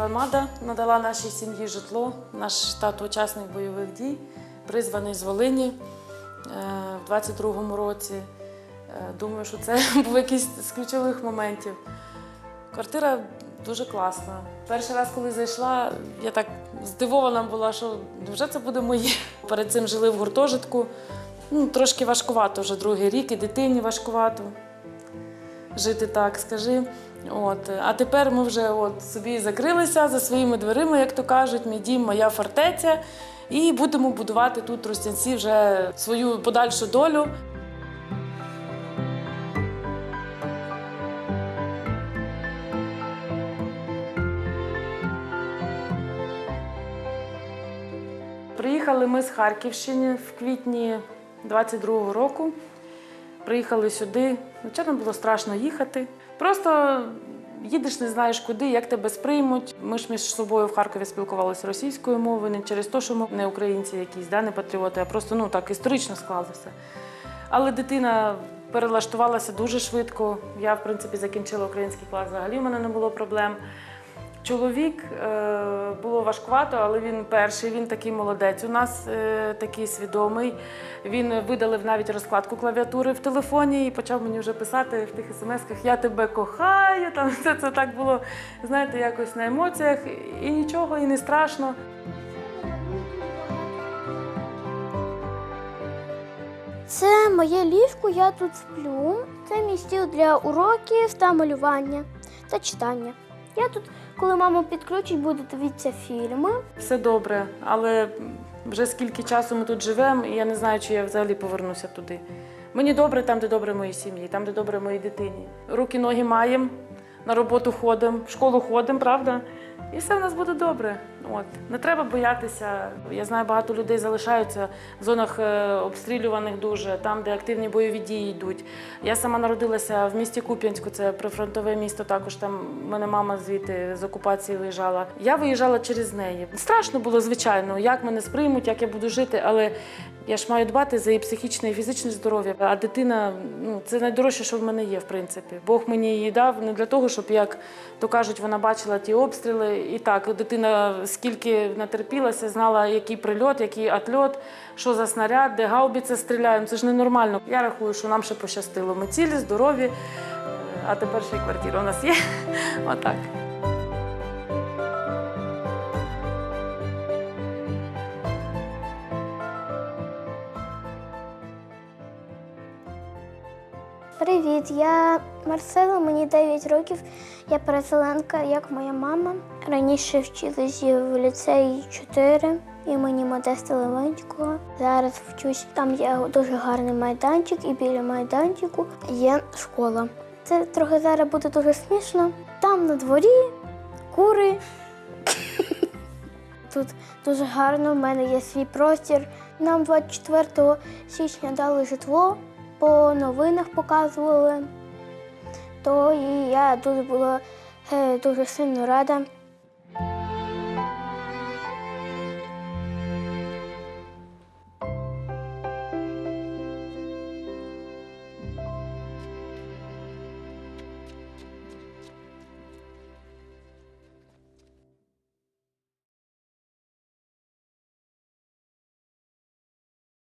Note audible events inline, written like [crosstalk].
громада надала нашій сім'ї житло. Наш тато учасник бойових дій, призваний з Волині е, в 22-му році. Е, Думаю, що це [laughs] був якийсь з ключових моментів. Квартира дуже класна. Перший раз, коли зайшла, я так здивована була, що вже це буде моє. [laughs] Перед цим жили в гуртожитку. Ну, трошки важкувато вже другий рік, і дитині важкувато жити так, скажи. От. А тепер ми вже от собі закрилися за своїми дверима, як то кажуть, мій дім, моя фортеця, і будемо будувати тут Тростянці вже свою подальшу долю. Приїхали ми з Харківщини в квітні 22-го року. Приїхали сюди. Звичайно, було страшно їхати. Просто їдеш, не знаєш куди, як тебе сприймуть. Ми ж між собою в Харкові спілкувалися російською мовою, не через те, що ми не українці якісь, да, не патріоти, а просто ну, так історично склалося. Але дитина перелаштувалася дуже швидко. Я, в принципі, закінчила український клас, взагалі в мене не було проблем. Чоловік е, було важкувато, але він перший, він такий молодець. У нас е, такий свідомий. Він видалив навіть розкладку клавіатури в телефоні і почав мені вже писати в тих смс-ках Я тебе кохаю. Там [laughs] це, це так було, знаєте, якось на емоціях, і нічого, і не страшно. Це моє ліжко, я тут сплю. Це мій стіл для уроків та малювання та читання. Я тут, коли мама підключить, буде дивитися фільми. Все добре, але вже скільки часу ми тут живемо, і я не знаю, чи я взагалі повернуся туди. Мені добре там, де добре моїй сім'ї, там, де добре моїй дитині. Руки, ноги маємо, на роботу ходимо, в школу ходимо, правда? І все в нас буде добре. От. Не треба боятися. Я знаю, багато людей залишаються в зонах е, обстрілюваних дуже, там, де активні бойові дії йдуть. Я сама народилася в місті Куп'янську, це прифронтове місто. Також там мене мама звідти з окупації виїжджала. Я виїжджала через неї. Страшно було, звичайно, як мене сприймуть, як я буду жити, але я ж маю дбати за її психічне і фізичне здоров'я. А дитина ну, це найдорожче, що в мене є, в принципі. Бог мені її дав не для того, щоб, як то кажуть, вона бачила ті обстріли. І так, дитина скільки натерпілася, знала, який прильот, який отльот, що за снаряд, де гаубіця стріляємо. Це ж ненормально. Я рахую, що нам ще пощастило. Ми цілі, здорові, а тепер ще й квартира у нас є. [laughs] Отак. Привіт, я Марсела, мені 9 років. Я переселенка, як моя мама. Раніше вчилась в ліцеї 4 імені Модеста Левенського. Зараз вчусь, там є дуже гарний майданчик, і біля майданчику є школа. Це трохи зараз буде дуже смішно. Там на дворі кури. [laughs] Тут дуже гарно, в мене є свій простір. Нам 24 січня дали житло, по новинах показували. То і я дуже була е, дуже сильно рада.